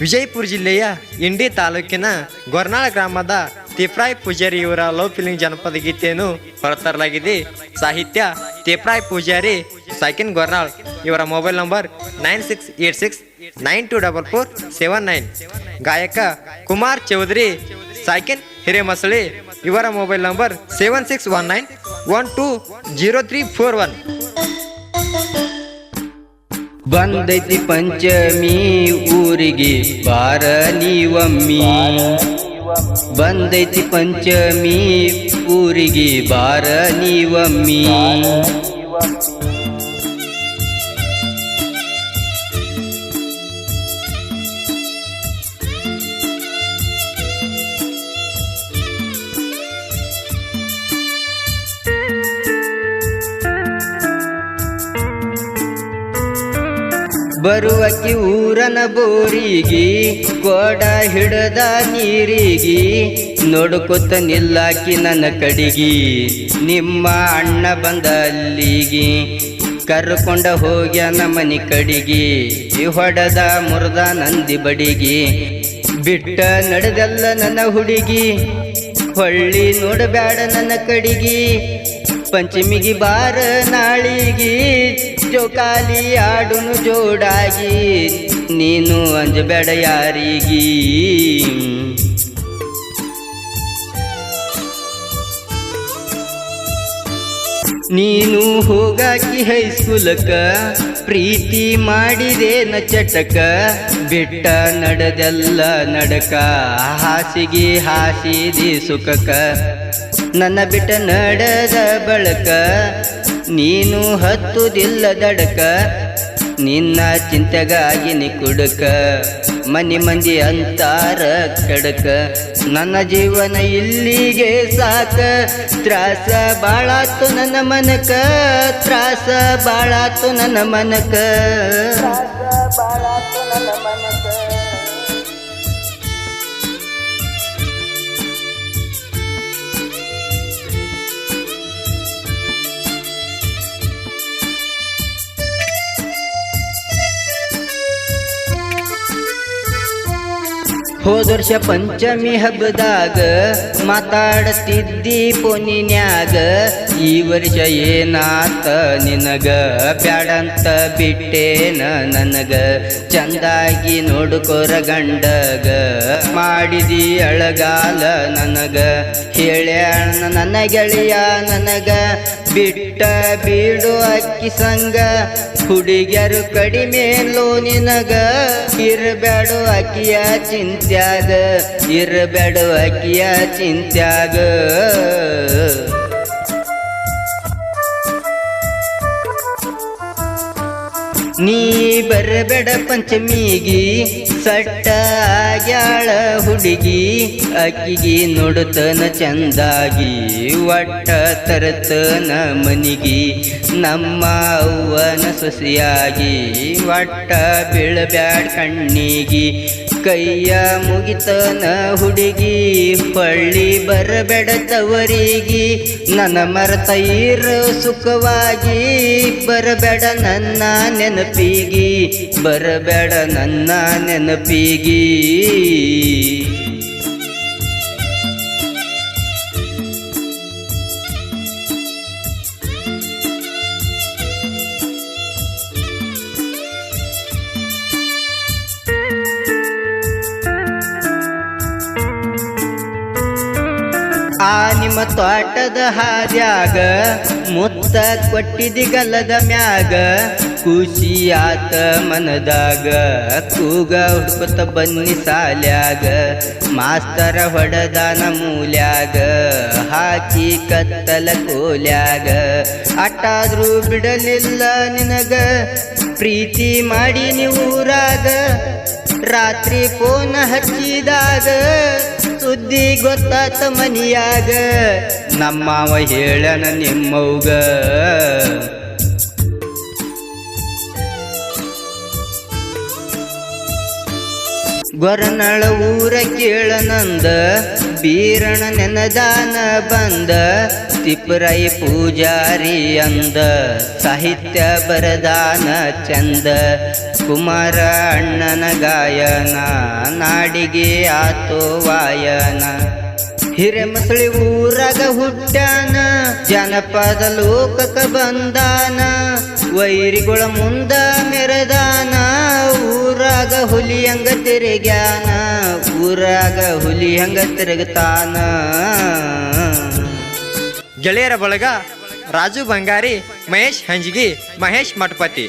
ವಿಜಯಪುರ ಜಿಲ್ಲೆಯ ಇಂಡಿ ತಾಲೂಕಿನ ಗೊರ್ನಾಳ ಗ್ರಾಮದ ತಿಪ್ರಾಯ್ ಪೂಜಾರಿ ಇವರ ಲವ್ ಫಿಲಿಂಗ್ ಜನಪದ ಗೀತೆಯನ್ನು ಹೊರತರಲಾಗಿದೆ. ಸಾಹಿತ್ಯ ತಿಪ್ರಾಯ್ ಪೂಜಾರಿ ಸಾಕಿನ್ ಗೊರ್ನಾಳ್. ಇವರ mobile number nine six eight six nine two double four seven nine. ಗಾಯಕ ಕುಮಾರ್ ಚೌಧರಿ, ಸಾಕಿನ್ ಹಿರೇಮಸಳಿ, ಇವರ mobile number seven six one nine one two zero three four one. ಬಂದೈತಿ ಪಂಚಮಿ ಊರಿಗೆ ಬಾರ ನೀವಮ್ಮಿ. ಬಂದೈತಿ ಪಂಚಮಿ ಊರಿಗೆ ಬಾರ ನೀವಮ್ಮಿ. ಬರುವಕ್ಕಿ ಊರನ ಬೋರಿಗಿ ಕೋಡ ಹಿಡದ ನೀರಿಗೆ, ನೋಡ್ಕೊತ ನಿಲ್ಲಾಕಿ ನನ್ನ ಕಡಿಗಿ. ನಿಮ್ಮ ಅಣ್ಣ ಬಂದ ಅಲ್ಲಿಗೆ, ಕರ್ಕೊಂಡ ಹೋಗ್ಯಾನ ಮನಿ ಕಡಿಗಿ ಹೊಡೆದ ಮುರದ ನಂದಿ ಬಡಿಗಿ, ಬಿಟ್ಟ ನಡೆದಲ್ಲ ನನ್ನ ಹುಡುಗಿ. ಹೊಳ್ಳಿ ನೋಡಬ್ಯಾಡ ನನ್ನ ಕಡಿಗಿ, ಪಂಚಮಿಗಿ ಬಾರ ನಾಳಿಗಿ. ಜೋಕಾಲಿ ಆಡುನು ಜೋಡಾಗಿ, ನೀನು ಅಂಜಬೇಡ ಯಾರಿಗಿ ನೀನು ಹೋಗಾಕಿ ಹೈಸ್ಕೂಲಕ ಪ್ರೀತಿ ಮಾಡಿದೇನ ಚಟಕ, ಬಿಟ್ಟ ನಡೆದೆಲ್ಲ ನಡಕ, ಹಾಸಿಗೆ ಹಾಸಿದಿ ಸುಖಕ. ನನ್ನ ಬಿಟ್ಟ ನಡೆದ ಬಳಕ ನೀನು ಹತ್ತುದಿಲ್ಲ ದಡಕ ನಿನ್ನ ಚಿಂತೆಗಾಗಿ ನಿ ಕುಡಕ ಮನಿ ಮಂದಿ ಅಂತಾರ ಕಡಕ. ನನ್ನ ಜೀವನ ಇಲ್ಲಿಗೆ ಸಾಕ, ತ್ರಾಸ ಬಾಳಾತು ನನ್ನ ಮನಕ, ತ್ರಾಸ ಬಾಳಾತು ನನ್ನ ಮನಕ. ಹೋದ ವರ್ಷ ಪಂಚಮಿ ಹಬ್ಬದಾಗ ಮಾತಾಡ್ತಿದ್ದಿ ಪೊನಿನ್ಯಾಗ. ಈ ವರ್ಷ ಏನಾತ ನಿನಗ? ಬ್ಯಾಡಂತ ಬಿಟ್ಟೇನ ನನಗ? ಚಂದಾಗಿ ನೋಡ್ಕೊರ ಗಂಡಗ? ಮಾಡಿದಿ ಅಳಗಾಲ ನನಗ? ಹೇಳ್ಯಾಣ ನನ್ನ ಗೆಳೆಯ ನನಗ? ಬಿಟ್ಟ ಬೀಡು ಅಕ್ಕಿ ಸಂಗ? ಹುಡುಗಿಯರು ಕಡಿಮೆ ಲೋ ನಿನಗ? ಇರಬೇಡು ಅಕ್ಕಿಯ ಚಿಂತ್ಯಾಗ? ಇರಬೇಡು ಅಕ್ಕಿಯ ಚಿಂತ್ಯಾಗ? ನೀ ಬರಬೇಡ ಪಂಚಮಿಗಿ, ಸಟ್ಟ ಆಗ್ಯಾಳ ಹುಡುಗಿ, ಅಕ್ಕಿಗಿ ನೋಡುತ್ತನ ಚಂದಾಗಿ, ಒಟ್ಟ ತರತನ ಮನಿಗಿ, ನಮ್ಮ ಅವ್ವನ ಸೊಸಿಯಾಗಿ, ಒಟ್ಟ ಬೀಳಬ್ಯಾಡ ಕಣ್ಣಿಗಿ ಕೈಯ ಮುಗಿತನ ಹುಡುಗಿ, ಪಳ್ಳಿ ಬರಬೇಡ ತವರಿಗಿ ನನ್ನ ಮರತೈರ ಸುಖವಾಗಿ ಬರಬೇಡ ನನ್ನ ನೆನಪಿಗಿ, ಬರಬೇಡ ನನ್ನ ನೆನಪಿಗಿ. ಆ ನಿಮ್ಮ ತೋಟದ ಹಾದ್ಯಾಗ ಮುತ್ತ ಕೊಟ್ಟಿದಿ ಗಲ್ಲದ ಮ್ಯಾಗ ಖುಷಿ ಆತ ಮನದಾಗ ಕೂಗ ಹುಡುಕುತ್ತ ಬನ್ನಿ ಸಾಲ್ಯಾಗ, ಮಾಸ್ತರ ಹೊಡೆದಾನ ಮೂಲ್ಯಾಗ, ಹಾಕಿ ಕತ್ತಲ ಕೋಲ್ಯಾಗ. ಅಟ್ಟಾದ್ರೂ ಬಿಡಲಿಲ್ಲ ನಿನಗ, ಪ್ರೀತಿ ಮಾಡಿ ಊರಾಗ ರಾತ್ರಿ ಫೋನ್ ಹಚ್ಚಿದಾಗ ಸುದ್ದಿ ಗೊತ್ತಾತ ಮನಿಯಾಗ. ನಮ್ಮವ ಹೇಳನ ನಿಮ್ಮವ್ಗ. ಗೊರನಳ ಊರ ಕೇಳನಂದ. ಬೀರಣ ನೆನದಾನ ಬಂದ, ತಿಪ್ರೈ ಪೂಜಾರಿ ಅಂದ, ಸಾಹಿತ್ಯ ಬರದಾನ ಚಂದ, ಕುಮಾರ ಅಣ್ಣನ ಗಾಯನ, ನಾಡಿಗೆ ಆತೋ ವಾಯನ. ಹಿರೇಮಸಳಿ ಊರಾಗ ಹುಟ್ಟಾನ ಜನಪದ ಲೋಕಕ ಬಂದಾನ, ವೈರಿಗಳ ಮುಂದ ಮೆರೆದಾನ ಊರಾಗ ಹುಲಿ ಹಂಗ ತಿರುಗ್ಯಾನ, ಊರಾಗ ಹುಲಿ ಹಂಗ ತಿರುಗತಾನ. ಗೆಳೆಯರ ಬಳಗ ರಾಜು ಬಂಗಾರಿ, ಮಹೇಶ್ ಹಂಜ್ಗಿ, ಮಹೇಶ್ ಮಠಪತಿ.